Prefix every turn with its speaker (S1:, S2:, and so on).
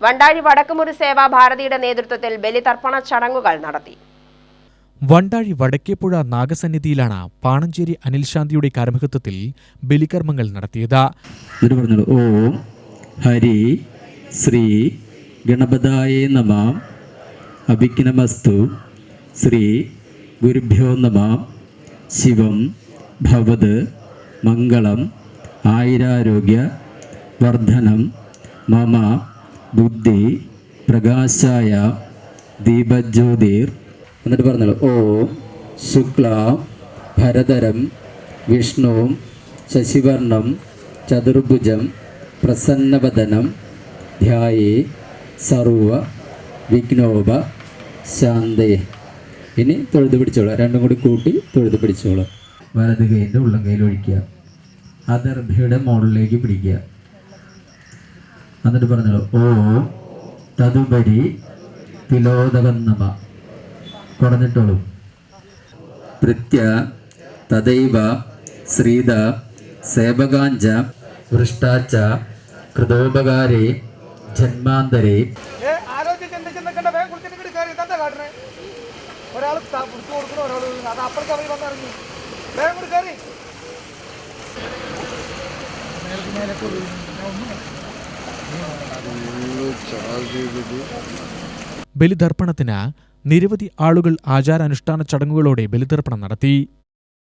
S1: വണ്ടാഴി വടക്കുമുറി സേവാ ഭാരതിയുടെ നേതൃത്വത്തിൽ ബലിതർപ്പണ ചടങ്ങുകൾ നടത്തി.
S2: വണ്ടാഴി വടക്കേപ്പുഴ നാഗസന്നിധിയിലാണ് പാണഞ്ചേരി അനിൽ ശാന്തിയുടെ കാർമ്മികത്വത്തിൽ ബലികർമ്മങ്ങൾ നടത്തിയത്.
S3: ഓം ഹരി ശ്രീ ഗണപതായ നമ അഭിഘ്നമസ്തു ശ്രീ ഗുരുഭ്യോ നമ ശിവം ഭവത് മംഗളം ആയിരാരോഗ്യ വർധനം മമ ബുദ്ധി പ്രകാശായ ദീപജ്യോതിർ എന്നിട്ട് പറഞ്ഞല്ലോ ഓം ശുക്ല ഭരതരം വിഷ്ണു ശശിവർണം ചതുർഭുജം പ്രസന്നവദനം ധ്യായേ സർവ വിഘ്നോപ ശാന്തേ. ഇനി തൊഴുത് പിടിച്ചോളാം. രണ്ടും കൂടി കൂട്ടി തൊഴുത് പിടിച്ചോളാം. വലത് കൈന്റെ ഉള്ളം കയ്യിൽ ഒഴിക്കുക അതർഭയുടെ മുകളിലേക്ക് പിടിക്കുക. എന്നിട്ട് പറഞ്ഞു ഓ തതുപരി തിലോദകന്നമ കുറഞ്ഞിട്ടോളൂ പ്രത്യ തദൈവ ശ്രീത സേവകാഞ്ച വൃഷ്ടാച്ച കൃതോപകാരേ ജന്മാന്തരേ.
S4: ഒരാൾ പിടിച്ചു കൊടുക്കണോ ഒരാൾ അത് അപ്പുറത്ത് അവർ വന്നിറങ്ങി. വേഗം കൂടി കയറി.
S2: ബലിതർപ്പണത്തിന് നിരവധി ആളുകൾ ആചാരാനുഷ്ഠാന ചടങ്ങുകളോടെ ബലിതർപ്പണം നടത്തി.